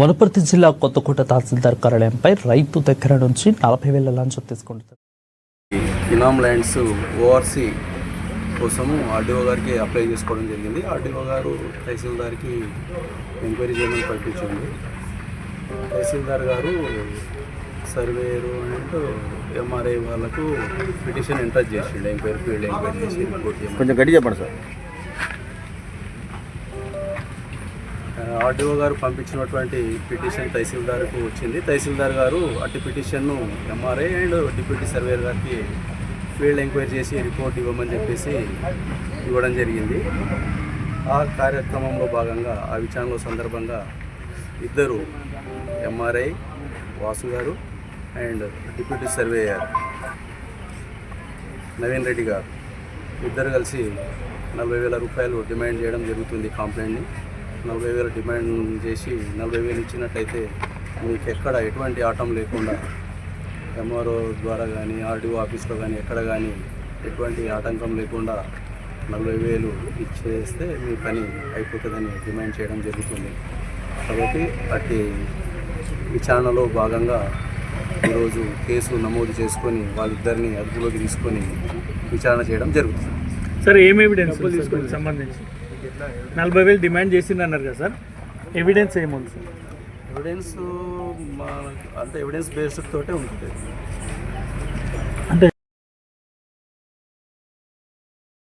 వనపర్తి జిల్లా కొత్తకోట తహసీల్దార్ కార్యాలయంపై రైతు దగ్గర నుంచి నలభై వేల లంచం తీసుకుంటారు ఇనామ్ ల్యాండ్స్ ఓఆర్సీ కోసము ఆర్డీఓ గారికి అప్లై చేసుకోవడం జరిగింది. ఆర్డీఓ గారు తహసీల్దార్కి ఎంక్వైరీ చేయమని పంపించింది. తహసీల్దార్ గారు సర్వేయరు అండ్ ఎంఆర్ఐ వాళ్ళకు పిటిషన్ ఎంటర్ చేసిండు ఎంక్వైరీ ఫీల్డ్ ఎంక్వైరీ చేసి కొంచెం గట్టి చెప్పండి సార్. ఆర్డీఓ గారు పంపించినటువంటి పిటిషన్ తహసీల్దార్కు వచ్చింది. తహసీల్దార్ గారు అట్టి పిటిషన్ను ఎంఆర్ఐ అండ్ డిప్యూటీ సర్వేయర్ గారికి ఫీల్డ్ ఎంక్వైరీ చేసి రిపోర్ట్ ఇవ్వమని చెప్పేసి ఇవ్వడం జరిగింది. ఆ కార్యక్రమంలో భాగంగా ఆ విచారణలో సందర్భంగా ఇద్దరు ఎంఆర్ఐ వాసు గారు and deputy surveyor Naveen Reddy గారు ఇద్దరు కలిసి నలభై వేల రూపాయలు డిమాండ్ చేయడం జరుగుతుంది కంప్లైంట్ని. నలభై వేలు డిమాండ్ చేసి నలభై వేలు ఇచ్చినట్టయితే మీకు ఎక్కడ ఎటువంటి ఆటం లేకుండా ఎంఆర్ఓ ద్వారా కానీ ఆర్డీఓ ఆఫీస్లో కానీ ఎక్కడ కానీ ఎటువంటి ఆటంకం లేకుండా నలభై వేలు ఇచ్చేస్తే మీ పని అయిపోతుందని డిమాండ్ చేయడం జరుగుతుంది. కాబట్టి అట్టి విచారణలో భాగంగా ఈరోజు కేసు నమోదు చేసుకొని వాళ్ళిద్దరిని అదుపులోకి తీసుకొని విచారణ చేయడం జరుగుతుంది. సార్ ఏం ఎవిడెన్స్ దీనికి సంబంధించి? నలభై వేలు డిమాండ్ చేసింది అన్నారు కదా సార్. ఎవిడెన్స్ ఏముంది సార్? ఎవిడెన్స్ అంటే ఎవిడెన్స్ బేస్డ్ తోటే ఉంటుంది.